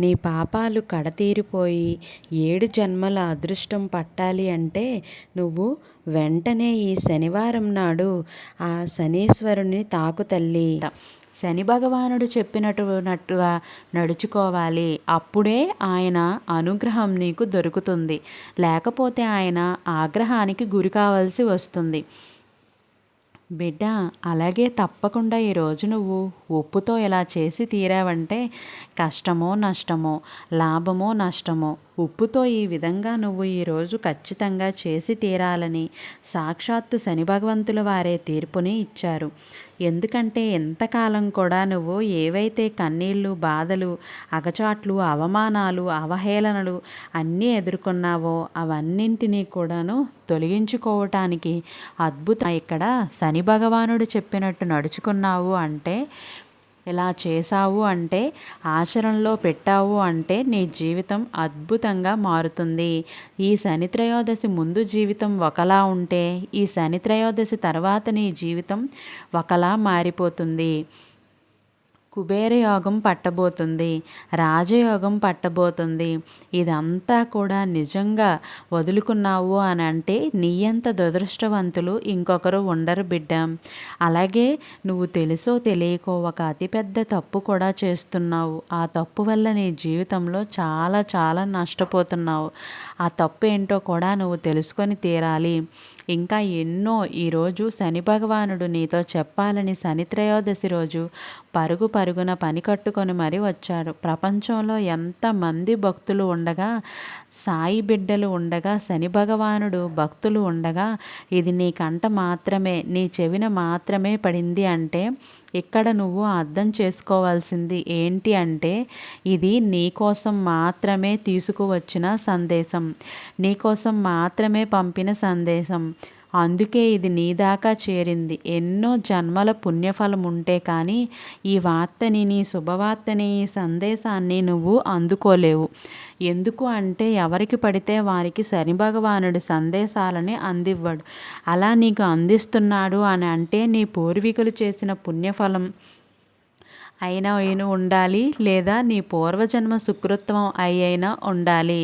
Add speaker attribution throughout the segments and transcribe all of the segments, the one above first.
Speaker 1: నీ పాపాలు కడతీరిపోయి ఏడు జన్మల అదృష్టం పట్టాలి అంటే నువ్వు వెంటనే ఈ శనివారం నాడు ఆ శనీశ్వరుని తాకు తల్లి. శని భగవానుడు చెప్పినట్టుగా నడుచుకోవాలి. అప్పుడే ఆయన అనుగ్రహం నీకు దొరుకుతుంది. లేకపోతే ఆయన ఆగ్రహానికి గురి కావాల్సి వస్తుంది. బిడ్డ అలాగే తప్పకుండా ఈరోజు నువ్వు ఉప్పుతో ఇలా చేసి తీరావంటే కష్టమో నష్టమో లాభమో నష్టమో ఉప్పుతో ఈ విధంగా నువ్వు ఈరోజు ఖచ్చితంగా చేసి తీరాలని సాక్షాత్తు శని భగవంతుల వారే తీర్పుని ఇచ్చారు. ఎందుకంటే ఎంతకాలం కూడా నువ్వు ఏవైతే కన్నీళ్ళు బాధలు అగచాట్లు అవమానాలు అవహేళనలు అన్నీ ఎదుర్కొన్నావో అవన్నింటినీ కూడాను తొలగించుకోవటానికి అద్భుతం ఇక్కడ శని భగవానుడు చెప్పినట్టు నడుచుకున్నావు అంటే ఇలా చేశావు అంటే ఆచరణలో పెట్టావు అంటే నీ జీవితం అద్భుతంగా మారుతుంది. ఈ శనిత్రయోదశి ముందు జీవితం ఒకలా ఉంటే ఈ శనిత్రయోదశి తర్వాత నీ జీవితం ఒకలా మారిపోతుంది. కుబేరయోగం పట్టబోతుంది రాజయోగం పట్టబోతుంది. ఇదంతా కూడా నిజంగా వదులుకున్నావు అని అంటే నీయంత దురదృష్టవంతులు ఇంకొకరు ఉండరు బిడ్డ. అలాగే నువ్వు తెలుసో తెలియకో ఒక అతిపెద్ద తప్పు కూడా చేస్తున్నావు. ఆ తప్పు వల్ల నీ జీవితంలో చాలా చాలా నష్టపోతున్నావు. ఆ తప్పు ఏంటో కూడా నువ్వు తెలుసుకొని తీరాలి. ఇంకా ఎన్నో ఈరోజు శని భగవానుడు నీతో చెప్పాలని శని త్రయోదశి రోజు పరుగు పరుగున పని కట్టుకొని మరీ వచ్చాడు. ప్రపంచంలో ఎంతమంది భక్తులు ఉండగా సాయి బిడ్డలు ఉండగా శని భగవానుడు భక్తులు ఉండగా ఇది నీ కంట మాత్రమే నీ చెవిన మాత్రమే పడింది అంటే ఇక్కడ నువ్వు అర్థం చేసుకోవాల్సింది ఏంటి అంటే ఇది నీకోసం మాత్రమే తీసుకువచ్చిన సందేశం. నీకోసం మాత్రమే పంపిన సందేశం. అందుకే ఇది నీ దాకా చేరింది. ఎన్నో జన్మల పుణ్యఫలం ఉంటే కానీ ఈ వార్తని నీ శుభవార్తని ఈ సందేశాన్ని నువ్వు అందుకోలేవు. ఎందుకు అంటే ఎవరికి పడితే వారికి శని భగవానుడు సందేశాలని అందివ్వడు. అలా నీకు అందిస్తున్నాడు అని అంటే నీ పూర్వీకులు చేసిన పుణ్యఫలం. అయినా అయిన ఉండాలి లేదా నీ పూర్వజన్మ సుకృత్వం అయినా ఉండాలి.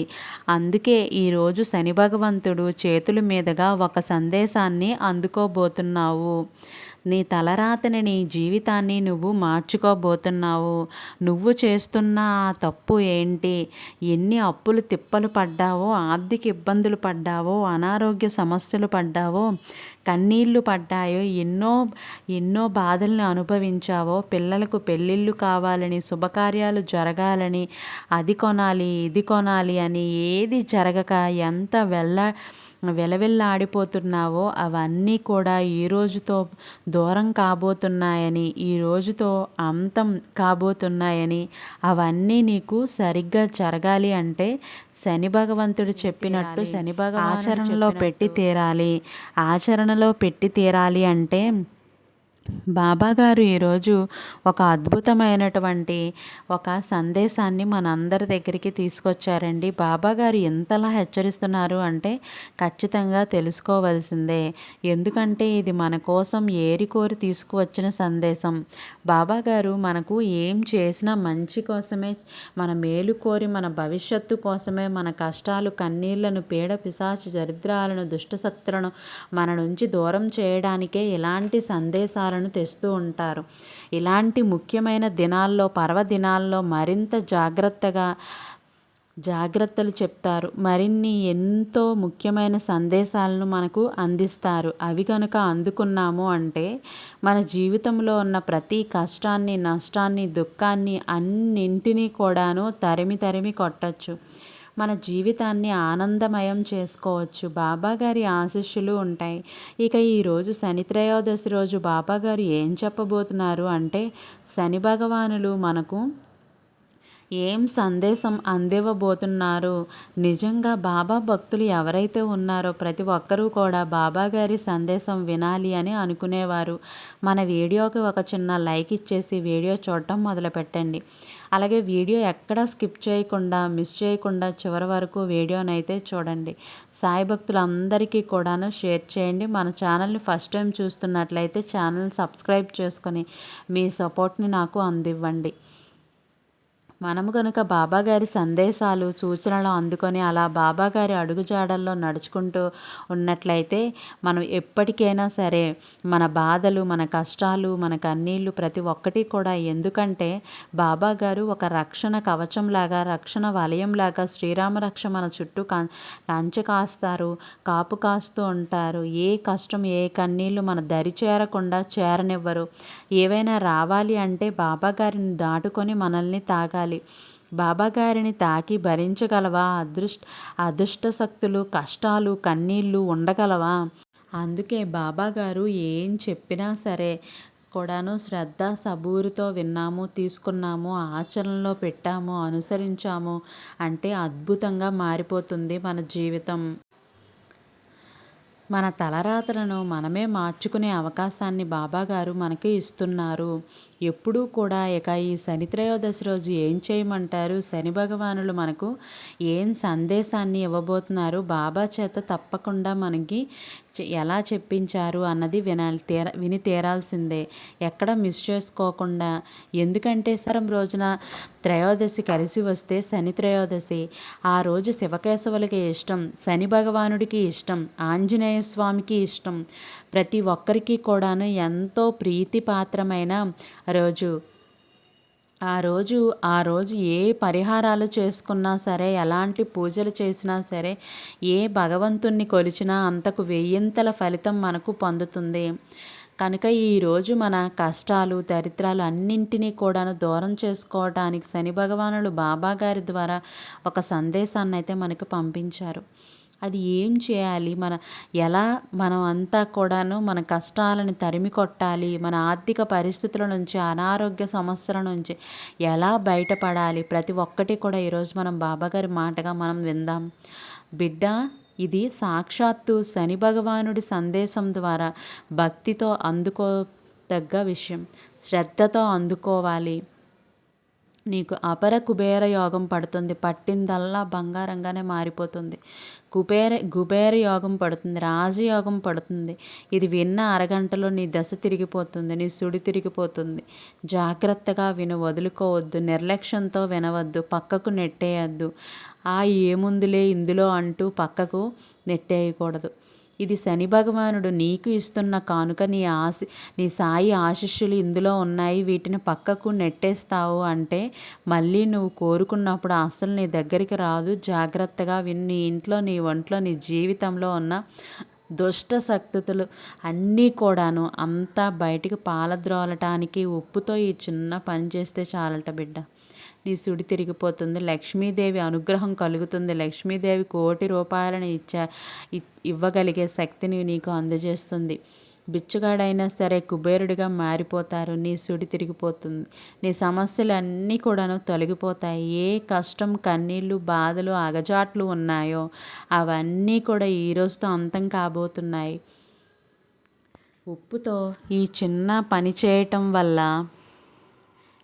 Speaker 1: అందుకే ఈరోజు శని భగవంతుడు చేతుల మీదుగా ఒక సందేశాన్ని అందుకోబోతున్నావు. నీ తలరాతని నీ జీవితాన్ని నువ్వు మార్చుకోబోతున్నావు. నువ్వు చేస్తున్న ఆ తప్పు ఏంటి? ఎన్ని అప్పులు తిప్పలు పడ్డావో ఆర్థిక ఇబ్బందులు పడ్డావో అనారోగ్య సమస్యలు పడ్డావో కన్నీళ్ళు పడ్డాయో ఎన్నో ఎన్నో బాధల్ని అనుభవించావో పిల్లలకు పెళ్ళిళ్ళు కావాలని శుభకార్యాలు జరగాలని అది కొనాలి ఇది కొనాలి అని ఏది జరగక ఎంత వెళ్ళ వెలవెల్లాడిపోతున్నావో అవన్నీ కూడా ఈ రోజుతో దూరం కాబోతున్నాయని ఈ రోజుతో అంతం కాబోతున్నాయని అవన్నీ నీకు సరిగ్గా జరగాలి అంటే శని భగవంతుడు చెప్పినట్టు శని భగ ఆచరణలో పెట్టి తీరాలి. ఆచరణలో పెట్టి తీరాలి అంటే బాబాగారు ఈరోజు ఒక అద్భుతమైనటువంటి ఒక సందేశాన్ని మనందరి దగ్గరికి తీసుకొచ్చారండి. బాబాగారు ఎంతలా హెచ్చరిస్తున్నారు అంటే ఖచ్చితంగా తెలుసుకోవాల్సిందే. ఎందుకంటే ఇది మన కోసం ఏరికోరి తీసుకువచ్చిన సందేశం. బాబాగారు మనకు ఏం చేసినా మంచి కోసమే మన మేలు కోరి మన భవిష్యత్తు కోసమే మన కష్టాలు కన్నీళ్ళను పీడ పిశాచి దరిద్రాలను దుష్టశక్తులను మన నుంచి దూరం చేయడానికే ఇలాంటి సందేశాలను ఫలితాలను తెస్తూ ఉంటారు. ఇలాంటి ముఖ్యమైన దినాల్లో పర్వదినాల్లో మరింత జాగ్రత్తగా జాగ్రత్తలు చెప్తారు. మరిన్ని ఎంతో ముఖ్యమైన సందేశాలను మనకు అందిస్తారు. అవి కనుక అందుకున్నాము అంటే మన జీవితంలో ఉన్న ప్రతి కష్టాన్ని నష్టాన్ని దుఃఖాన్ని అన్నింటినీ కూడాను తరిమి తరిమి కొట్టచ్చు. మన జీవితాన్ని ఆనందమయం చేసుకోవచ్చు. బాబాగారి ఆశీస్సులు ఉంటాయి. ఇక ఈరోజు శని త్రయోదశి రోజు బాబాగారు ఏం చెప్పబోతున్నారు అంటే శని భగవానులు మనకు ఏం సందేశం అందివ్వబోతున్నారు? నిజంగా బాబా భక్తులు ఎవరైతే ఉన్నారో ప్రతి ఒక్కరూ కూడా బాబా గారి సందేశం వినాలి అని అనుకునేవారు. మన వీడియోకి ఒక చిన్న లైక్ ఇచ్చేసి వీడియో చూడటం మొదలుపెట్టండి. అలాగే వీడియో ఎక్కడా స్కిప్ చేయకుండా మిస్ చేయకుండా చివరి వరకు వీడియోనైతే చూడండి. సాయి భక్తులందరికీ కూడాను షేర్ చేయండి. మన ఛానల్ని ఫస్ట్ టైం చూస్తున్నట్లయితే ఛానల్ని సబ్స్క్రైబ్ చేసుకొని మీ సపోర్ట్ని నాకు అందివ్వండి. మనము కనుక బాబాగారి సందేశాలు సూచనలు అందుకొని అలా బాబాగారి అడుగుజాడల్లో నడుచుకుంటూ ఉన్నట్లయితే మనం ఎప్పటికైనా సరే మన బాధలు మన కష్టాలు మన కన్నీళ్ళు ప్రతి ఒక్కటి కూడా ఎందుకంటే బాబాగారు ఒక రక్షణ కవచంలాగా రక్షణ వలయంలాగా శ్రీరామ రక్ష మన చుట్టూ కంచె కాస్తారు కాపు కాస్తూ ఉంటారు. ఏ కష్టం ఏ కన్నీళ్ళు మన దరి చేరకుండా చేరనివ్వరు. ఏవైనా రావాలి అంటే బాబా గారిని దాటుకొని మనల్ని తాగాలి. ఉండాలి బాబాగారిని తాకి భరించగలవా? అదృష్ట అదృష్ట శక్తులు కష్టాలు కన్నీళ్ళు ఉండగలవా? అందుకే బాబాగారు ఏం చెప్పినా సరే కూడాను శ్రద్ధ సబూరుతో విన్నాము తీసుకున్నాము ఆచరణలో పెట్టాము అనుసరించాము అంటే అద్భుతంగా మారిపోతుంది మన జీవితం. మన తలరాతలను మనమే మార్చుకునే అవకాశాన్ని బాబాగారు మనకి ఇస్తున్నారు. ఎప్పుడూ కూడా ఇక ఈ శని త్రయోదశి రోజు ఏం చేయమంటారు? శని భగవానులు మనకు ఏం సందేశాన్ని ఇవ్వబోతున్నారు? బాబా చేత తప్పకుండా మనకి ఎలా చెప్పించారు అన్నది వినాలి తీర విని తీరాల్సిందే. ఎక్కడ మిస్ చేసుకోకుండా ఎందుకంటే సరం రోజున త్రయోదశి కలిసి వస్తే శని త్రయోదశి. ఆ రోజు శివకేశవులకి ఇష్టం శని భగవానుడికి ఇష్టం ఆంజనేయ స్వామికి ఇష్టం. ప్రతి ఒక్కరికి కూడాను ఎంతో ప్రీతిపాత్రమైన రోజు. ఆ రోజు ఆ రోజు ఏ పరిహారాలు చేసుకున్నా సరే ఎలాంటి పూజలు చేసినా సరే ఏ భగవంతుణ్ణి కొలిచినా అంతకు వెయ్యింతల ఫలితం మనకు పొందుతుంది. కనుక ఈరోజు మన కష్టాలు దరిద్రాలు అన్నింటినీ కూడాను దూరం చేసుకోవడానికి శని భగవానుడు బాబా గారి ద్వారా ఒక సందేశాన్ని అయితే మనకు పంపించారు. అది ఏం చేయాలి? మన ఎలా మనం అంతా కూడాను మన కష్టాలను తరిమి కొట్టాలి? మన ఆర్థిక పరిస్థితుల నుంచి అనారోగ్య సమస్యల నుంచి ఎలా బయటపడాలి? ప్రతి ఒక్కటి కూడా ఈరోజు మనం బాబాగారి మాటగా మనం విందాం. బిడ్డ ఇది సాక్షాత్తు శని భగవానుడి సందేశం ద్వారా భక్తితో అందుకో తగ్గ విషయం. శ్రద్ధతో అందుకోవాలి. నీకు అపర కుబేర యోగం పడుతుంది. పట్టిందల్లా బంగారంగానే మారిపోతుంది. కుబేర కుబేర యోగం పడుతుంది. రాజయోగం పడుతుంది. ఇది విన్న అరగంటలో నీ దశ తిరిగిపోతుంది. నీ సుడి తిరిగిపోతుంది. జాగ్రత్తగా విను. వదులుకోవద్దు. నిర్లక్ష్యంతో వినవద్దు. పక్కకు నెట్టేయద్దు. ఆ ఏముందులే ఇందులో అంటూ పక్కకు నెట్టేయకూడదు. ఇది శని భగవానుడు నీకు ఇస్తున్న కానుక నీ ఆశ నీ సాయి ఆశిష్యులు ఇందులో ఉన్నాయి. వీటిని పక్కకు నెట్టేస్తావు అంటే మళ్ళీ నువ్వు కోరుకున్నప్పుడు అసలు నీ దగ్గరికి రాదు. జాగ్రత్తగా విన్ను నీ ఇంట్లో నీ ఒంట్లో నీ జీవితంలో ఉన్న దుష్ట శక్తులు అన్నీ కూడాను అంతా బయటికి పాలద్రోలటానికి ఉప్పుతో ఈ చిన్న పని చేస్తే చాలట బిడ్డ. నీ సుడి తిరిగిపోతుంది. లక్ష్మీదేవి అనుగ్రహం కలుగుతుంది. లక్ష్మీదేవి కోటి రూపాయలను ఇచ్చా ఇవ్వగలిగే శక్తిని నీకు అందజేస్తుంది. బిచ్చగాడైనా సరే కుబేరుడిగా మారిపోతారు. నీ సుడి తిరిగిపోతుంది. నీ సమస్యలు అన్నీ కూడాను తొలగిపోతాయి. ఏ కష్టం కన్నీళ్ళు బాధలు అగజాట్లు ఉన్నాయో అవన్నీ కూడా ఈ రోజుతో అంతం కాబోతున్నాయి. ఉప్పుతో ఈ చిన్న పని చేయటం వల్ల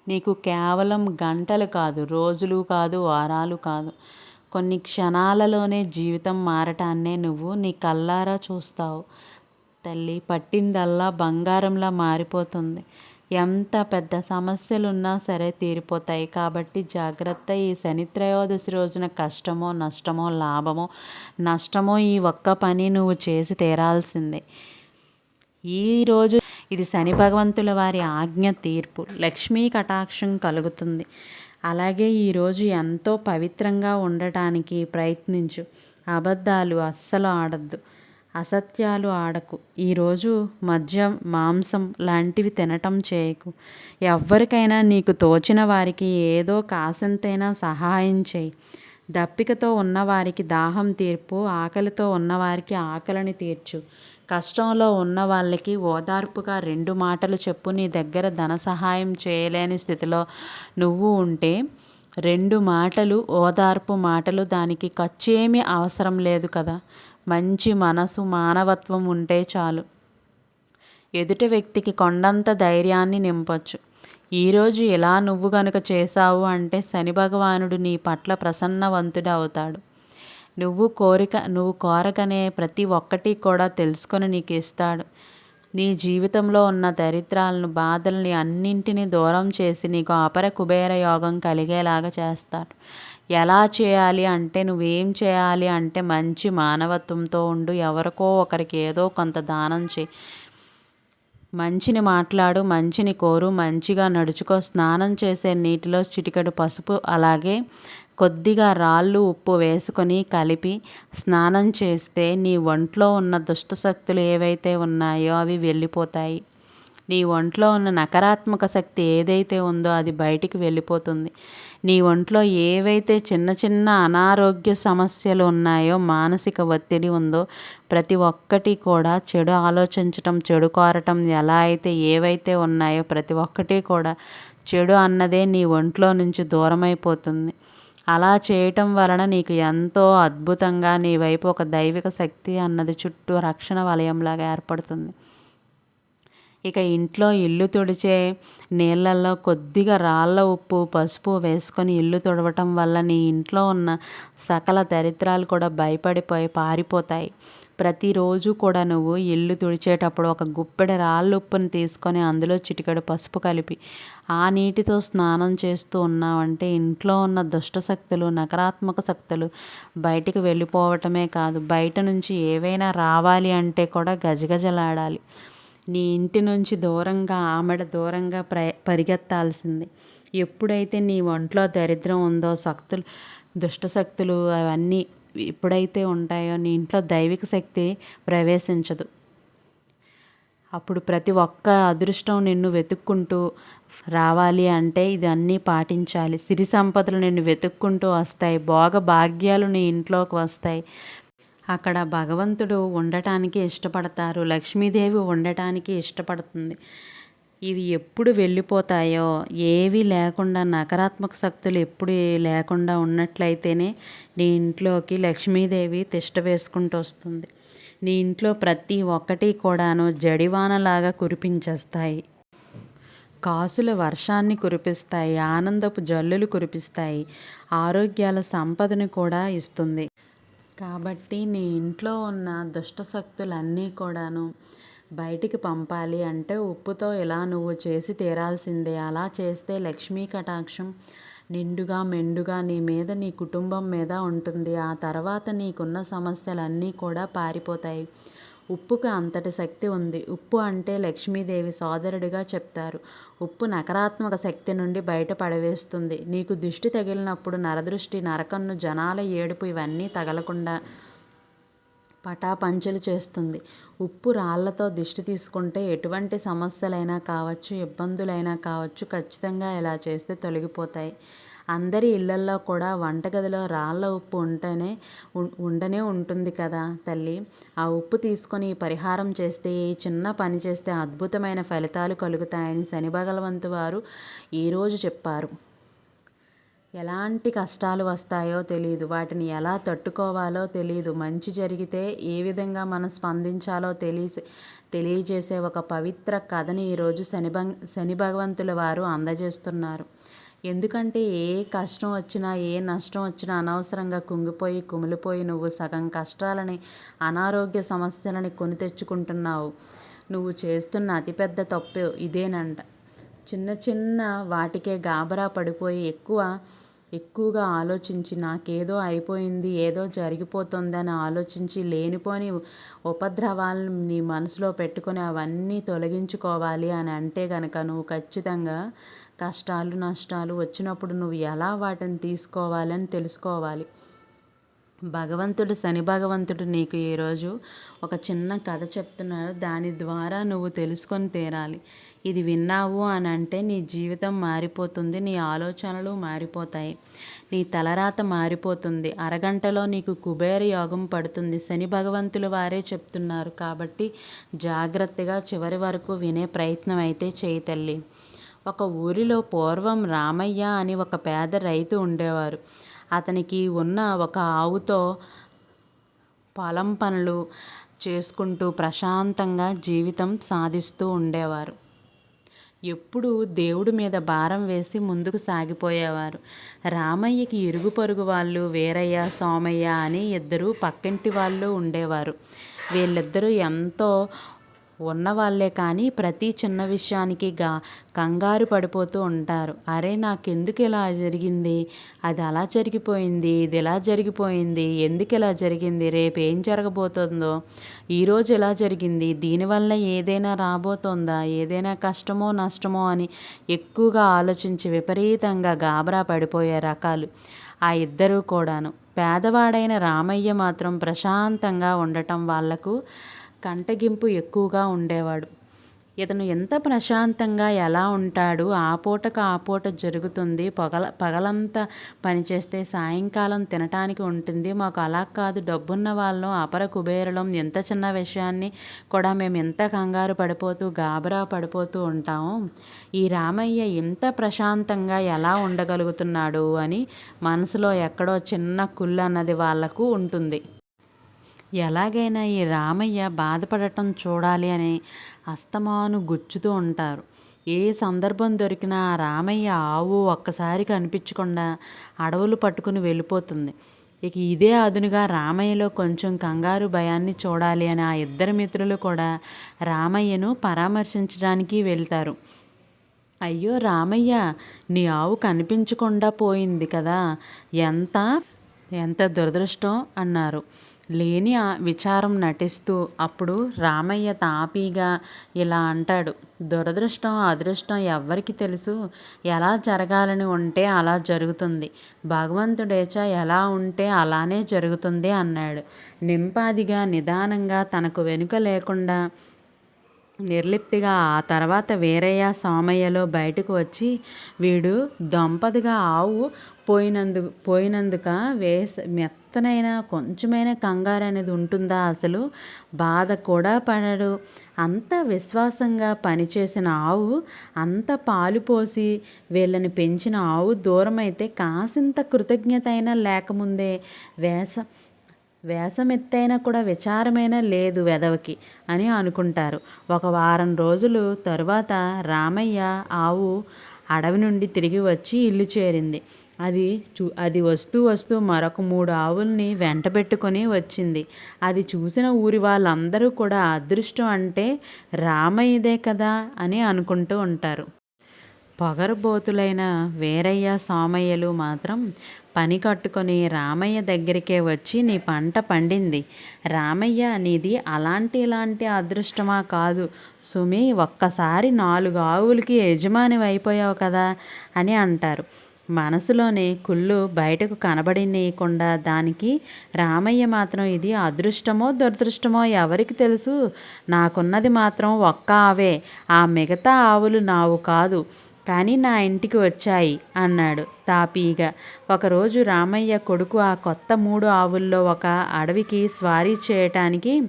Speaker 1: నీకు కేవలం గంటలు కాదు రోజులు కాదు వారాలు కాదు. కొన్ని క్షణాలలోనే జీవితం మారటాన్నే నువ్వు నీ కల్లారా చూస్తావు. తల్లి పట్టిందల్లా బంగారంలా మారిపోతుంది. ఎంత పెద్ద సమస్యలున్నా సరే తీరిపోతాయి. కాబట్టి జాగ్రత్త ఈ శనిత్రయోదశి రోజున కష్టమో నష్టమో లాభమో నష్టమో ఈ ఒక్క పని నువ్వు చేసి తీరాల్సిందే. ఈరోజు ఇది శని భగవంతుల వారి ఆజ్ఞ తీర్పు. లక్ష్మీ కటాక్షం కలుగుతుంది. అలాగే ఈరోజు ఎంతో పవిత్రంగా ఉండటానికి ప్రయత్నించు. అబద్ధాలు అస్సలు ఆడద్దు. అసత్యాలు ఆడకు. ఈరోజు మద్యం మాంసం లాంటివి తినటం చేయకు. ఎవరికైనా నీకు తోచిన వారికి ఏదో కాసంతైనా సహాయం చేయి. దప్పికతో ఉన్నవారికి దాహం తీర్పు ఆకలితో ఉన్నవారికి ఆకలిని తీర్చు. కష్టంలో ఉన్న వాళ్ళకి ఓదార్పుగా రెండు మాటలు చెప్పు నీ దగ్గర ధన సహాయం చేయలేని స్థితిలో నువ్వు ఉంటే రెండు మాటలు ఓదార్పు మాటలు దానికి ఖర్చేమీ అవసరం లేదు కదా. మంచి మనసు మానవత్వం ఉంటే చాలు. ఎదుటి వ్యక్తికి కొండంత ధైర్యాన్ని నింపొచ్చు. ఈరోజు ఇలా నువ్వు గనుక చేశావు అంటే శని భగవానుడు నీ పట్ల ప్రసన్నవంతుడు అవుతాడు. నువ్వు కోరిక నువ్వు కోరకనే ప్రతి ఒక్కటి కూడా తెలుసుకొని నీకు ఇస్తాడు. నీ జీవితంలో ఉన్న దరిద్రాలను బాధల్ని అన్నింటినీ దూరం చేసి నీకు అపర కుబేర యోగం కలిగేలాగా చేస్తాడు. ఎలా చేయాలి అంటే నువ్వేం చేయాలి అంటే మంచి మానవత్వంతో ఉండు. ఎవరికో ఒకరికి ఏదో కొంత దానం చేయి. మంచిని మాట్లాడు మంచిని కోరు మంచిగా నడుచుకో. స్నానం చేసే నీటిలో చిటికెడు పసుపు అలాగే కొద్దిగా రాళ్ళు ఉప్పు వేసుకొని కలిపి స్నానం చేస్తే నీ ఒంట్లో ఉన్న దుష్టశక్తులు ఏవైతే ఉన్నాయో అవి వెళ్ళిపోతాయి. నీ ఒంట్లో ఉన్న నకారాత్మక శక్తి ఏదైతే ఉందో అది బయటికి వెళ్ళిపోతుంది. నీ ఒంట్లో ఏవైతే చిన్న చిన్న అనారోగ్య సమస్యలు ఉన్నాయో మానసిక ఒత్తిడి ఉందో ప్రతి ఒక్కటి కూడా చెడు ఆలోచించటం చెడు కోరటం ఎలా అయితే ఏవైతే ఉన్నాయో ప్రతి ఒక్కటి కూడా చెడు అన్నదే నీ ఒంట్లో నుంచి దూరమైపోతుంది. అలా చేయటం వలన నీకు ఎంతో అద్భుతంగా నీ వైపు ఒక దైవిక శక్తి అన్నది చుట్టూ రక్షణ వలయంలాగా ఏర్పడుతుంది. ఇక ఇంట్లో ఇల్లు తుడిచే నీళ్ళల్లో కొద్దిగా రాళ్ళ ఉప్పు పసుపు వేసుకొని ఇల్లు తుడవటం వల్ల నీ ఇంట్లో ఉన్న సకల దరిద్రాలు కూడా భయపడిపోయి పారిపోతాయి. ప్రతిరోజు కూడా నువ్వు ఇల్లు తుడిచేటప్పుడు ఒక గుప్పెడ రాళ్ళు ఉప్పుని తీసుకొని అందులో చిటికెడు పసుపు కలిపి ఆ నీటితో స్నానం చేస్తూ ఉన్నావంటే ఇంట్లో ఉన్న దుష్ట శక్తులు నకారాత్మక శక్తులు బయటికి వెళ్ళిపోవటమే కాదు బయట నుంచి ఏవైనా రావాలి అంటే కూడా గజగజలాడాలి. నీ ఇంటి నుంచి దూరంగా ఆమెడ దూరంగా ప్ర పరిగెత్తాల్సింది. ఎప్పుడైతే నీ ఒంట్లో దరిద్రం ఉందో శక్తులు దుష్టశక్తులు అవన్నీ ఎప్పుడైతే ఉంటాయో నీ ఇంట్లో దైవిక శక్తి ప్రవేశించదు. అప్పుడు ప్రతి ఒక్క అదృష్టం నిన్ను వెతుక్కుంటూ రావాలి అంటే ఇది అన్నీ పాటించాలి. సిరి సంపదలు నిన్ను వెతుక్కుంటూ వస్తాయి. భోగ భాగ్యాలు నీ ఇంట్లోకి వస్తాయి. అక్కడ భగవంతుడు ఉండటానికి ఇష్టపడతారు. లక్ష్మీదేవి ఉండటానికి ఇష్టపడుతుంది. ఇవి ఎప్పుడు వెళ్ళిపోతాయో ఏవి లేకుండా నకారాత్మక శక్తులు ఎప్పుడు లేకుండా ఉన్నట్లయితేనే నీ ఇంట్లోకి లక్ష్మీదేవి తిష్ట వేసుకుంటూ వస్తుంది. నీ ఇంట్లో ప్రతి ఒక్కటి కూడాను జడివానలాగా కురిపించేస్తాయి. కాసుల వర్షాన్ని కురిపిస్తాయి ఆనందపు జల్లులు కురిపిస్తాయి ఆరోగ్యాల సంపదను కూడా ఇస్తుంది. కాబట్టి నీ ఇంట్లో ఉన్న దుష్టశక్తులన్నీ కూడాను బయటికి పంపాలి అంటే ఉప్పుతో ఇలా నువ్వు చేసి తీరాల్సిందే. అలా చేస్తే లక్ష్మీ కటాక్షం నిండుగా మెండుగా నీ మీద నీ కుటుంబం మీద ఉంటుంది. ఆ తర్వాత నీకున్న సమస్యలన్నీ కూడా పారిపోతాయి. ఉప్పుకు అంతటి శక్తి ఉంది. ఉప్పు అంటే లక్ష్మీదేవి సోదరుడిగా చెప్తారు. ఉప్పు నకారాత్మక శక్తి నుండి బయట పడవేస్తుంది. నీకు దిష్టి తగిలినప్పుడు నరదృష్టి నరకన్ను జనాల ఏడుపు ఇవన్నీ తగలకుండా పటాపంచలు చేస్తుంది. ఉప్పు రాళ్ళతో దిష్టి తీసుకుంటే ఎటువంటి సమస్యలైనా కావచ్చు ఇబ్బందులైనా కావచ్చు ఖచ్చితంగా ఇలా చేస్తే తొలగిపోతాయి. అందరి ఇళ్ళల్లో కూడా వంటగదిలో రాళ్ళ ఉప్పు ఉంటేనే ఉండనే ఉంటుంది కదా తల్లి. ఆ ఉప్పు తీసుకొని పరిహారం చేస్తే ఈ చిన్న పని చేస్తే అద్భుతమైన ఫలితాలు కలుగుతాయని శని భగవంతు వారు ఈరోజు చెప్పారు. ఎలాంటి కష్టాలు వస్తాయో తెలియదు వాటిని ఎలా తట్టుకోవాలో తెలియదు మంచి జరిగితే ఏ విధంగా మనం స్పందించాలో తెలియ తెలియజేసే ఒక పవిత్ర కథని ఈరోజు శని శని భగవంతుల వారు అందజేస్తున్నారు. ఎందుకంటే ఏ కష్టం వచ్చినా ఏ నష్టం వచ్చినా అనవసరంగా కుంగిపోయి కుమిలిపోయి నువ్వు సగం కష్టాలని అనారోగ్య సమస్యలని కొని తెచ్చుకుంటున్నావు. నువ్వు చేస్తున్న అతిపెద్ద తప్పు ఇదేనంట. చిన్న చిన్న వాటికే గాబరా పడిపోయి ఎక్కువ ఎక్కువగా ఆలోచించి నాకేదో అయిపోయింది ఏదో జరిగిపోతుందని ఆలోచించి లేనిపోని ఉపద్రవాలను నీ మనసులో పెట్టుకొని అవన్నీ తొలగించుకోవాలి అని అంటే కనుక నువ్వు ఖచ్చితంగా కష్టాలు నష్టాలు వచ్చినప్పుడు నువ్వు ఎలా వాటిని తీసుకోవాలని తెలుసుకోవాలి. భగవంతుడు శని భగవంతుడు నీకు ఈరోజు ఒక చిన్న కథ చెప్తున్నారు. దాని ద్వారా నువ్వు తెలుసుకొని తీరాలి. ఇది విన్నావు అని అంటే నీ జీవితం మారిపోతుంది నీ ఆలోచనలు మారిపోతాయి నీ తలరాత మారిపోతుంది. అరగంటలో నీకు కుబేర యోగం పడుతుంది. శని భగవంతులు వారే చెప్తున్నారు కాబట్టి జాగ్రత్తగా చివరి వరకు వినే ప్రయత్నం అయితే చేయి తల్లి. ఒక ఊరిలో పూర్వం రామయ్య అని ఒక పేద రైతు ఉండేవారు. అతనికి ఉన్న ఒక ఆవుతో పొలం పనులు చేసుకుంటూ ప్రశాంతంగా జీవితం సాధిస్తూ ఉండేవారు. ఎప్పుడూ దేవుడి మీద భారం వేసి ముందుకు సాగిపోయేవారు. రామయ్యకి ఇరుగు పొరుగు వాళ్ళు వీరయ్య సోమయ్య అని ఇద్దరు పక్కింటి వాళ్ళు ఉండేవారు. వీళ్ళిద్దరూ ఎంతో ఉన్నవాళ్ళే కానీ ప్రతి చిన్న విషయానికి గా కంగారు పడిపోతూ ఉంటారు. అరే నాకెందుకు ఇలా జరిగింది? అది అలా జరిగిపోయింది ఇది ఇలా జరిగిపోయింది ఎందుకు ఇలా జరిగింది? రేపు ఏం జరగబోతుందో? ఈరోజు ఇలా జరిగింది. దీనివల్ల ఏదైనా రాబోతుందా? ఏదైనా కష్టమో నష్టమో అని ఎక్కువగా ఆలోచించి విపరీతంగా గాబరా పడిపోయే రకాలు ఆ ఇద్దరూ కూడాను. పేదవాడైన రామయ్య మాత్రం ప్రశాంతంగా ఉండటం వాళ్ళకు కంటగింపు ఎక్కువగా ఉండేవాడు. ఇతను ఎంత ప్రశాంతంగా ఎలా ఉంటాడు ఆ పూటకు ఆ పూట జరుగుతుంది పగల పగలంతా పనిచేస్తే సాయంకాలం తినటానికి ఉంటుంది. మాకు అలా కాదు డబ్బున్న వాళ్ళం అపర కుబేరలం ఎంత చిన్న విషయాన్ని కూడా మేము ఎంత కంగారు పడిపోతూ గాబరా పడిపోతూ ఉంటాము ఈ రామయ్య ఎంత ప్రశాంతంగా ఎలా ఉండగలుగుతున్నాడు అని మనసులో ఎక్కడో చిన్న కుళ్ళు అన్నది వాళ్ళకు ఉంటుంది. ఎలాగైనా ఈ రామయ్య బాధపడటం చూడాలి అని అస్తమాను గుచ్చుతూ ఉంటారు. ఏ సందర్భం దొరికినా రామయ్య ఆవు ఒక్కసారి కనిపించకుండా అడవులు పట్టుకుని వెళ్ళిపోతుంది. ఇక ఇదే అదునుగా రామయ్యలో కొంచెం కంగారు భయాన్ని చూడాలి అని ఆ ఇద్దరు మిత్రులు కూడా రామయ్యను పరామర్శించడానికి వెళ్తారు. అయ్యో రామయ్య నీ ఆవు కనిపించకుండా పోయింది కదా ఎంత ఎంత దురదృష్టం అన్నారు. లేని విచారం నటిస్తూ అప్పుడు రామయ్య తాపీగా ఇలా అంటాడు దురదృష్టం అదృష్టం ఎవ్వరికి తెలుసు. ఎలా జరగాలని ఉంటే అలా జరుగుతుంది. భగవంతుడేచ ఎలా ఉంటే అలానే జరుగుతుంది అన్నాడు. నింపాదిగా నిదానంగా తనకు వెనుక లేకుండా నిర్లిప్తిగా ఆ తర్వాత వీరయ్య సోమయ్యలో బయటకు వచ్చి వీడు దంపతిగా ఆవు పోయినందు పోయినందుక వేస మెత్తనైన కొంచెమైనా కంగారు అనేది ఉంటుందా అసలు? బాధ కూడా పడడు. అంత విశ్వాసంగా పనిచేసిన ఆవు అంత పాలు పోసి వీళ్ళని పెంచిన ఆవు దూరమైతే కాసింత కృతజ్ఞత అయినా లేకముందే వేస వేసమెత్తైనా కూడా విచారమైనా లేదు వెదవకి అని అనుకుంటారు. ఒక వారం రోజులు తరువాత రామయ్య ఆవు అడవి నుండి తిరిగి వచ్చి ఇల్లు చేరింది. అది చూ అది వస్తూ వస్తూ మరొక మూడు ఆవుల్ని వెంట పెట్టుకొని వచ్చింది. అది చూసిన ఊరి వాళ్ళందరూ కూడా అదృష్టం అంటే రామయ్యదే కదా అని అనుకుంటూ ఉంటారు. పొగరుబోతులైన వీరయ్య సోమయ్యలు మాత్రం పని కట్టుకొని రామయ్య దగ్గరికే వచ్చి నీ పంట పండింది. రామయ్య నీది అలాంటి ఇలాంటి అదృష్టమా కాదు. సుమి ఒక్కసారి నాలుగు ఆవులకి యజమాని అయిపోయావు కదా అని అంటారు. మనసులోనే కుళ్ళు బయటకు కనబడినీయకుండా దానికి రామయ్య మాత్రం ఇది అదృష్టమో దురదృష్టమో ఎవరికి తెలుసు? నాకున్నది మాత్రం ఒక్క ఆవే. ఆ మిగతా ఆవులు నావు కాదు. కానీ నా ఇంటికి వచ్చాయి అన్నాడు తాపీగా. ఒకరోజు రామయ్య కొడుకు ఆ కొత్త మూడు ఆవుల్లో ఒక అడవికి స్వారీ చేయటానికి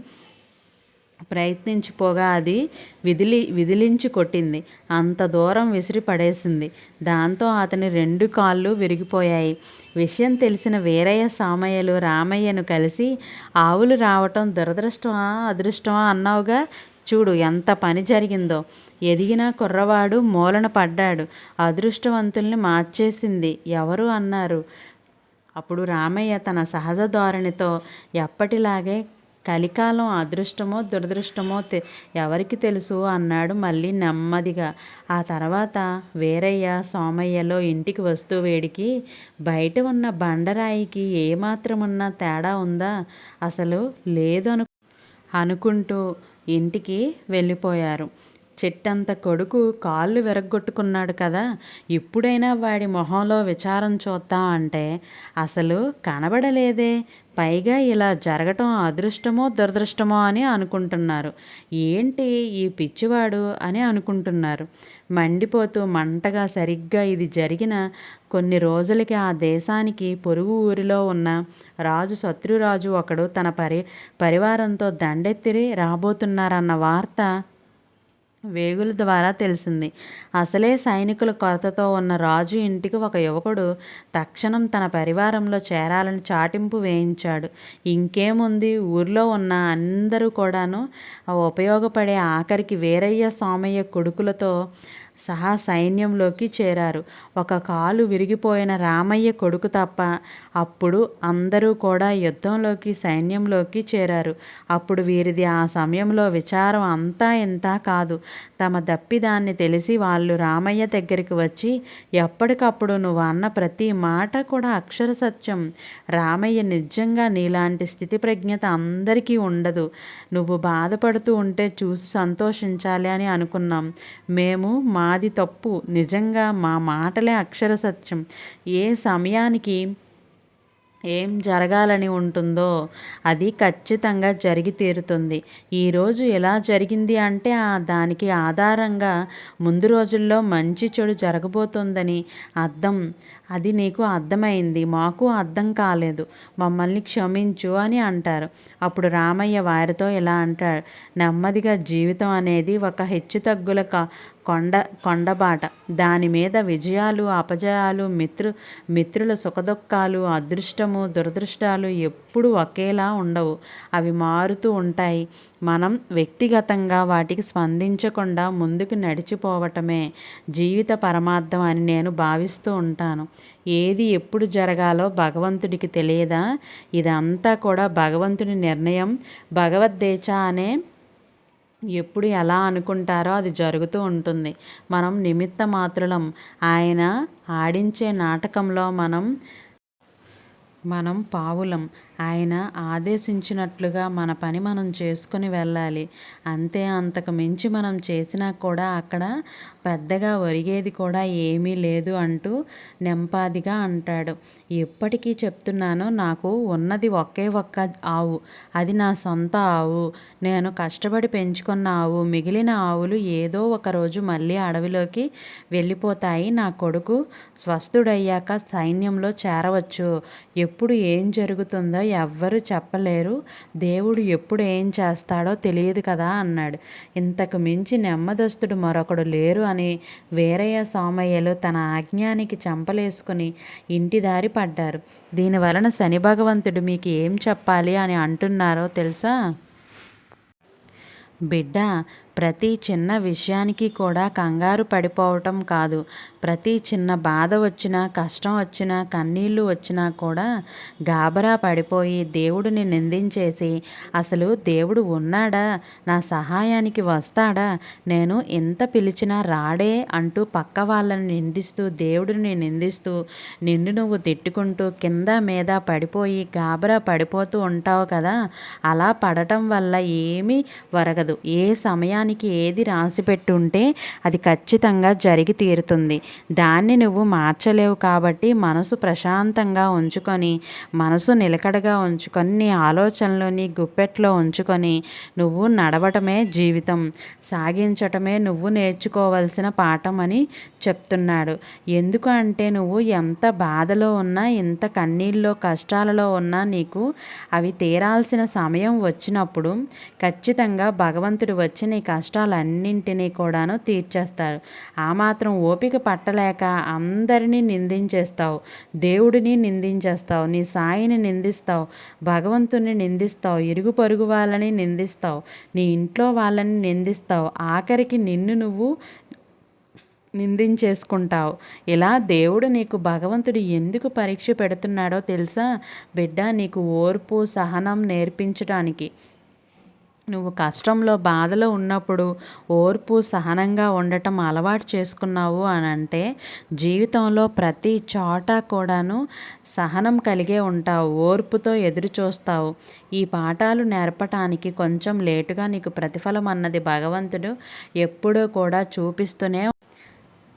Speaker 1: ప్రయత్నించిపోగా అది విదిలి విదిలించి కొట్టింది. అంత దూరం విసిరి పడేసింది. దాంతో అతని రెండు కాళ్ళు విరిగిపోయాయి. విషయం తెలిసిన వీరయ్య సామయ్యలు రామయ్యను కలిసి ఆవులు రావటం దురదృష్టమా అదృష్టమా అన్నావుగా చూడు ఎంత పని జరిగిందో. ఎదిగిన కుర్రవాడు మూలన పడ్డాడు. అదృష్టవంతుల్ని మార్చేసింది ఎవరు అన్నారు? అప్పుడు రామయ్య తన సహజ ధోరణితో ఎప్పటిలాగే కలికాలం అదృష్టమో దురదృష్టమో తె ఎవరికి తెలుసు? అన్నాడు మళ్ళీ నెమ్మదిగా. ఆ తర్వాత వేరయ్య సోమయ్యలో ఇంటికి వస్తూ వేడికి బయట ఉన్న బండరాయికి ఏమాత్రమున్న తేడా ఉందా? అసలు లేదను అనుకుంటూ ఇంటికి వెళ్ళిపోయారు. చెట్టంత కొడుకు కాళ్ళు విరగ్గొట్టుకున్నాడు కదా ఇప్పుడైనా వాడి మొహంలో విచారం చూద్దాం అంటే అసలు కనబడలేదే. పైగా ఇలా జరగటం అదృష్టమో దురదృష్టమో అని అనుకుంటున్నారు. ఏంటి ఈ పిచ్చివాడు అని అనుకుంటున్నారు. మండిపోతూ మంటగా సరిగ్గా ఇది జరిగిన కొన్ని రోజులకి ఆ దేశానికి పొరుగు ఊరిలో ఉన్న రాజు శత్రురాజు ఒకడు తన పరి పరివారంతో దండెత్తిరి రాబోతున్నారన్న వార్త వేగుల ద్వారా తెలిసింది. అసలే సైనికుల కొరతతో ఉన్న రాజు ఇంటికి ఒక యువకుడు తక్షణం తన పరివారంలో చేరాలని చాటింపు వేయించాడు. ఇంకేముంది? ఊర్లో ఉన్న అందరూ కూడాను ఉపయోగపడే ఆఖరికి వీరయ్య సోమయ్య కొడుకులతో సహా సైన్యంలోకి చేరారు. ఒక కాలు విరిగిపోయిన రామయ్య కొడుకు తప్ప అప్పుడు అందరూ కూడా యుద్ధంలోకి సైన్యంలోకి చేరారు. అప్పుడు వీరిది ఆ సమయంలో విచారం అంతా ఇంత కాదు. తమ దప్పిదాన్ని తెలిసి వాళ్ళు రామయ్య దగ్గరికి వచ్చి ఎప్పటికప్పుడు నువ్వు అన్న ప్రతి మాట కూడా అక్షర సత్యం. రామయ్య నిజంగా నీలాంటి స్థితి ప్రజ్ఞత అందరికీ ఉండదు. నువ్వు బాధపడుతూ ఉంటే చూసి సంతోషించాలి అని అనుకున్నాం. మేము మా మాది తప్పు. నిజంగా మా మాటలే అక్షర సత్యం ఏ సమయానికి ఏం జరగాలని ఉంటుందో అది ఖచ్చితంగా జరిగి తీరుతుంది. ఈరోజు ఎలా జరిగింది అంటే ఆ దానికి ఆధారంగా ముందు రోజుల్లో మంచి చెడు జరగబోతుందని అర్థం. అది నీకు అర్థమైంది. మాకు అర్థం కాలేదు. మమ్మల్ని క్షమించు అని అంటారు. అప్పుడు రామయ్య వారితో ఇలా అంటాడు? నెమ్మదిగా జీవితం అనేది ఒక హెచ్చుతగ్గుల కొండ కొండబాట. దాని మీద విజయాలు అపజయాలు మిత్రు మిత్రుల సుఖదుఖాలు అదృష్టము దురదృష్టాలు ఎప్పుడు ఒకేలా ఉండవు. అవి మారుతూ ఉంటాయి. మనం వ్యక్తిగతంగా వాటికి స్పందించకుండా ముందుకు నడిచిపోవటమే జీవిత పరమార్థం అని నేను భావిస్తూ ఉంటాను. ఏది ఎప్పుడు జరగాలో భగవంతుడికి తెలియదా? ఇదంతా కూడా భగవంతుని నిర్ణయం. భగవద్దేచ అనే ఎప్పుడు ఎలా అనుకుంటారో అది జరుగుతూ ఉంటుంది. మనం నిమిత్త మాత్రులం. ఆయన ఆడించే నాటకంలో మనం మనం పావులం. ఆయన ఆదేశించినట్లుగా మన పని మనం చేసుకుని వెళ్ళాలి. అంతే అంతకు మించి మనం చేసినా కూడా అక్కడ పెద్దగా ఒరిగేది కూడా ఏమీ లేదు అంటూ నెంపాదిగా అంటాడు. ఎప్పటికీ చెప్తున్నాను నాకు ఉన్నది ఒకే ఒక్క ఆవు. అది నా సొంత ఆవు. నేను కష్టపడి పెంచుకున్న ఆవు. మిగిలిన ఆవులు ఏదో ఒక రోజు మళ్ళీ అడవిలోకి వెళ్ళిపోతాయి. నా కొడుకు స్వస్థుడయ్యాక సైన్యంలో చేరవచ్చు. ఎప్పుడు ఏం జరుగుతుందో ఎవ్వరు చెప్పలేరు. దేవుడు ఎప్పుడు ఏం చేస్తాడో తెలియదు కదా అన్నాడు. ఇంతకు మించి నెమ్మదస్తుడు మరొకడు లేరు అని వీరయ్య సోమయ్యలు తన ఆజ్ఞానికి చంపలేసుకుని ఇంటి దారి పడ్డారు. దీని వలన శని భగవంతుడు మీకు ఏం చెప్పాలి అని అంటున్నారో తెలుసా? బిడ్డ ప్రతి చిన్న విషయానికి కూడా కంగారు పడిపోవటం కాదు. ప్రతి చిన్న బాధ వచ్చినా కష్టం వచ్చినా కన్నీళ్ళు వచ్చినా కూడా గాబరా పడిపోయి దేవుడిని నిందించేసి అసలు దేవుడు ఉన్నాడా? నా సహాయానికి వస్తాడా? నేను ఎంత పిలిచినా రాడే అంటూ పక్క వాళ్ళని నిందిస్తూ దేవుడిని నిందిస్తూ నిన్ను నువ్వు తిట్టుకుంటూ కింద మీద పడిపోయి గాబరా పడిపోతూ ఉంటావు కదా? అలా పడటం వల్ల ఏమీ వరగదు. ఏ సమయానికి జీవితానికి ఏది రాసిపెట్టుంటే అది ఖచ్చితంగా జరిగి తీరుతుంది. దాన్ని నువ్వు మార్చలేవు కాబట్టి మనసు ప్రశాంతంగా ఉంచుకొని మనసు నిలకడగా ఉంచుకొని నీ ఆలోచనలు నీ గుప్పెట్లో ఉంచుకొని నువ్వు నడవటమే జీవితం. సాగించటమే నువ్వు నేర్చుకోవాల్సిన పాఠం అని చెప్తున్నాడు. ఎందుకు అంటే నువ్వు ఎంత బాధలో ఉన్నా ఎంత కన్నీళ్ళలో కష్టాలలో ఉన్నా నీకు అవి తీరాల్సిన సమయం వచ్చినప్పుడు ఖచ్చితంగా భగవంతుడు వచ్చి నీ కష్టాలన్నింటినీ కూడాను తీర్చేస్తాడు. ఆ మాత్రం ఓపిక పట్టలేక అందరినీ నిందించేస్తావు. దేవుడిని నిందించేస్తావు. నీ సాయిని నిందిస్తావు. భగవంతుని నిందిస్తావు. ఇరుగు పొరుగు వాళ్ళని నిందిస్తావు. నీ ఇంట్లో వాళ్ళని నిందిస్తావు. ఆఖరికి నిన్ను నువ్వు నిందించేసుకుంటావు. ఇలా దేవుడు నీకు భగవంతుడు ఎందుకు పరీక్ష పెడుతున్నాడో తెలుసా? బిడ్డ నీకు ఓర్పు సహనం నేర్పించడానికి నువ్వు కష్టంలో బాధలో ఉన్నప్పుడు ఓర్పు సహనంగా ఉండటం అలవాటు చేసుకున్నావు అని అంటే జీవితంలో ప్రతి చోట కూడాను సహనం కలిగే ఉంటావు ఓర్పుతో ఎదురు చూస్తావు. ఈ పాఠాలు నేర్పటానికి కొంచెం లేటుగా నీకు ప్రతిఫలం అన్నది భగవంతుడు ఎప్పుడూ కూడా చూపిస్తూనే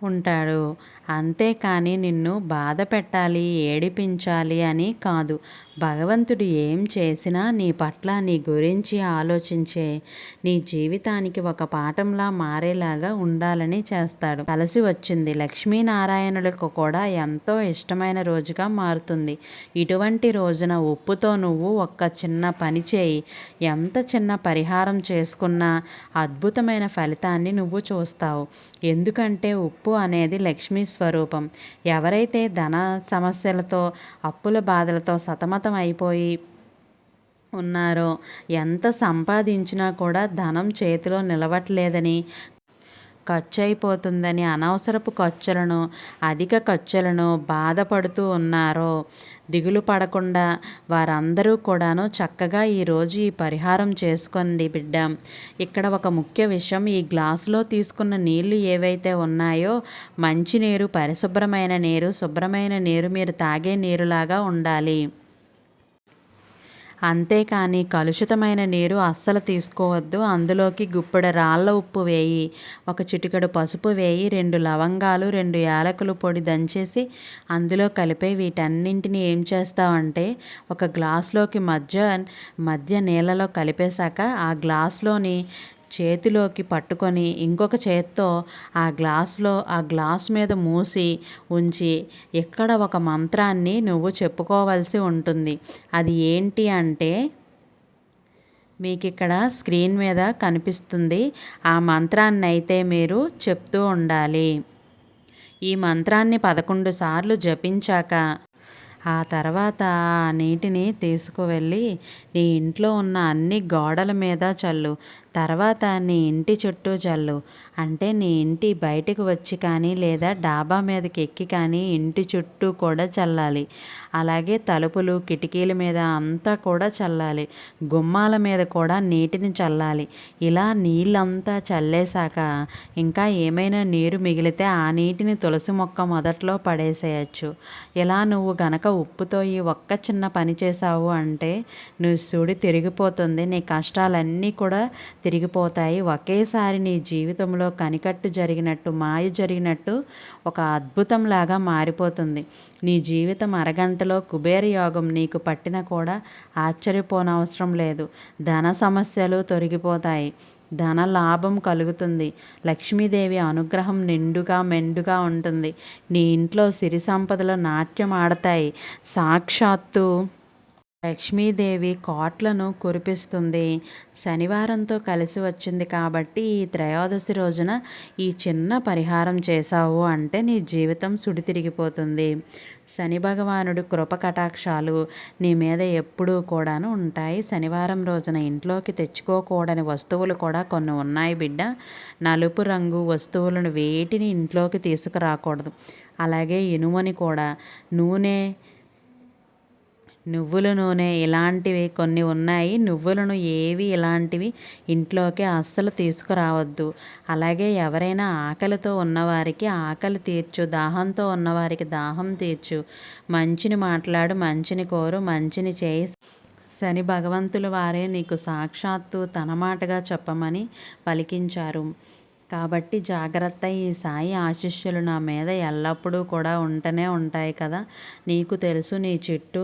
Speaker 1: ఉంటాడు. అంతేకాని నిన్ను బాధ పెట్టాలి ఏడిపించాలి అని కాదు. భగవంతుడు ఏం చేసినా నీ పట్ల నీ గురించి ఆలోచించే నీ జీవితానికి ఒక పాఠంలా మారేలాగా ఉండాలని చేస్తాడు. కలిసి వచ్చింది. లక్ష్మీనారాయణులకు కూడా ఎంతో ఇష్టమైన రోజుగా మారుతుంది. ఇటువంటి రోజున ఉప్పుతో నువ్వు ఒక్క చిన్న పని చేయి. ఎంత చిన్న పరిహారం చేసుకున్నా అద్భుతమైన ఫలితాన్ని నువ్వు చూస్తావు. ఎందుకంటే ఉప్పు అనేది లక్ష్మీ స్వరూపం. ఎవరైతే ధన సమస్యలతో అప్పుల బాధలతో సతమతం అయిపోయి ఉన్నారో ఎంత సంపాదించినా కూడా ధనం చేతిలో నిలవట్లేదని ఖర్చు అయిపోతుందని అనవసరపు ఖర్చులను అధిక ఖర్చులను బాధపడుతూ ఉన్నారో దిగులు పడకుండా వారందరూ కూడాను చక్కగా ఈరోజు ఈ పరిహారం చేసుకోండి బిడ్డ. ఇక్కడ ఒక ముఖ్య విషయం ఈ గ్లాసులో తీసుకున్న నీళ్ళు ఏవైతే ఉన్నాయో మంచి నీరు పరిశుభ్రమైన నీరు శుభ్రమైన నీరు మీరు తాగే నీరులాగా ఉండాలి. అంతేకాని కలుషితమైన నీరు అస్సలు తీసుకోవద్దు. అందులోకి గుప్పెడు రాళ్ళ ఉప్పు వేయి ఒక చిటికెడు పసుపు వేయి రెండు లవంగాలు రెండు యాలకులు పొడి దంచేసి అందులో కలిపే వీటన్నింటిని ఏం చేస్తావంటే ఒక గ్లాస్లోకి మధ్య మధ్య నీళ్ళలో కలిపేశాక ఆ గ్లాస్లోని చేతిలోకి పట్టుకొని ఇంకొక చేత్తో ఆ గ్లాస్లో ఆ గ్లాస్ మీద మూసి ఉంచి ఇక్కడ ఒక మంత్రాన్ని నువ్వు చెప్పుకోవాల్సి ఉంటుంది. అది ఏంటి అంటే మీకు ఇక్కడ స్క్రీన్ మీద కనిపిస్తుంది ఆ మంత్రాన్ని అయితే మీరు చెప్తూ ఉండాలి. ఈ మంత్రాన్ని పదకొండు సార్లు జపించాక ఆ తర్వాత ఆ నీటిని తీసుకువెళ్ళి నీ ఇంట్లో ఉన్న అన్ని గోడల మీద చల్లు. తర్వాత నీ ఇంటి చుట్టూ చల్లు అంటే నీ ఇంటి బయటకు వచ్చి కానీ లేదా డాబా మీదకి ఎక్కి కానీ ఇంటి చుట్టూ కూడా చల్లాలి. అలాగే తలుపులు కిటికీల మీద అంతా కూడా చల్లాలి. గుమ్మాల మీద కూడా నీటిని చల్లాలి. ఇలా నీళ్ళంతా చల్లేశాక ఇంకా ఏమైనా నీరు మిగిలితే ఆ నీటిని తులసి మొక్క మొదట్లో పడేసేయచ్చు. ఇలా నువ్వు గనక ఉప్పుతో ఈ ఒక్క చిన్న పని చేసావు అంటే నువ్వు సుడి తిరిగిపోతుంది నీ కష్టాలన్నీ కూడా తిరిగిపోతాయి. ఒకేసారి నీ జీవితంలో కనికట్టు జరిగినట్టు మాయ జరిగినట్టు ఒక అద్భుతంలాగా మారిపోతుంది. నీ జీవితం అరగంటలో కుబేర యోగం నీకు పట్టిన కూడా ఆశ్చర్యపోనవసరం లేదు. ధన సమస్యలు తొలగిపోతాయి. ధన లాభం కలుగుతుంది. లక్ష్మీదేవి అనుగ్రహం నిండుగా మెండుగా ఉంటుంది. నీ ఇంట్లో సిరి సంపదలు నాట్యం ఆడతాయి. సాక్షాత్తు లక్ష్మీదేవి కోట్లను కురిపిస్తుంది. శనివారంతో కలిసి వచ్చింది కాబట్టి ఈ త్రయోదశి రోజున ఈ చిన్న పరిహారం చేశావు అంటే నీ జీవితం సుడి తిరిగిపోతుంది శని భగవానుడు కృప కటాక్షాలు నీ మీద ఎప్పుడూ కూడాను ఉంటాయి. శనివారం రోజున ఇంట్లోకి తెచ్చుకోకూడని వస్తువులు కూడా కొన్ని ఉన్నాయి బిడ్డ. నలుపు రంగు వస్తువులను వేటిని ఇంట్లోకి తీసుకురాకూడదు. అలాగే ఇనుమని కూడా. నూనె నువ్వుల నూనె ఇలాంటివి కొన్ని ఉన్నాయి. నువ్వులను ఏవి ఇలాంటివి ఇంట్లోకి అస్సలు తీసుకురావద్దు. అలాగే ఎవరైనా ఆకలితో ఉన్నవారికి ఆకలి తీర్చు దాహంతో ఉన్నవారికి దాహం తీర్చు. మంచిని మాట్లాడు మంచిని కోరు మంచిని చేయి. శని భగవంతుల వారే నీకు సాక్షాత్తు తన మాటగా చెప్పమని పలికించారు. కాబట్టి జాగ్రత్త ఈ సాయి ఆశిష్యులు నా మీద ఎల్లప్పుడూ కూడా ఉంటూనే ఉంటాయి కదా. నీకు తెలుసు నీ చుట్టూ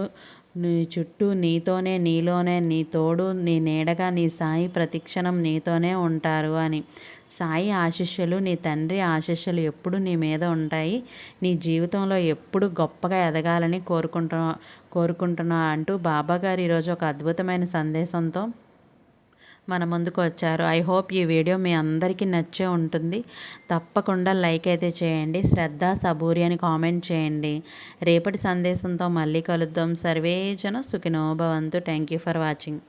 Speaker 1: నీ చుట్టూ నీతోనే నీలోనే నీ తోడు నీ నీడగా నీ సాయి ప్రతిక్షణం నీతోనే ఉంటారు అని. సాయి ఆశిష్యులు నీ తండ్రి ఆశిష్యులు ఎప్పుడు నీ మీద ఉంటాయి. నీ జీవితంలో ఎప్పుడు గొప్పగా ఎదగాలని కోరుకుంటున్నా కోరుకుంటున్నా అంటూ బాబాగారు ఈరోజు ఒక అద్భుతమైన సందేశంతో మన ముందుకు వచ్చారు. ఐ హోప్ ఈ వీడియో మీ అందరికీ నచ్చే ఉంటుంది. తప్పకుండా లైక్ అయితే చేయండి. శ్రద్ధ సబూరి అని కామెంట్ చేయండి. రేపటి సందేశంతో మళ్ళీ కలుద్దాం. సర్వేజన Sukhinobhavantu thank you for watching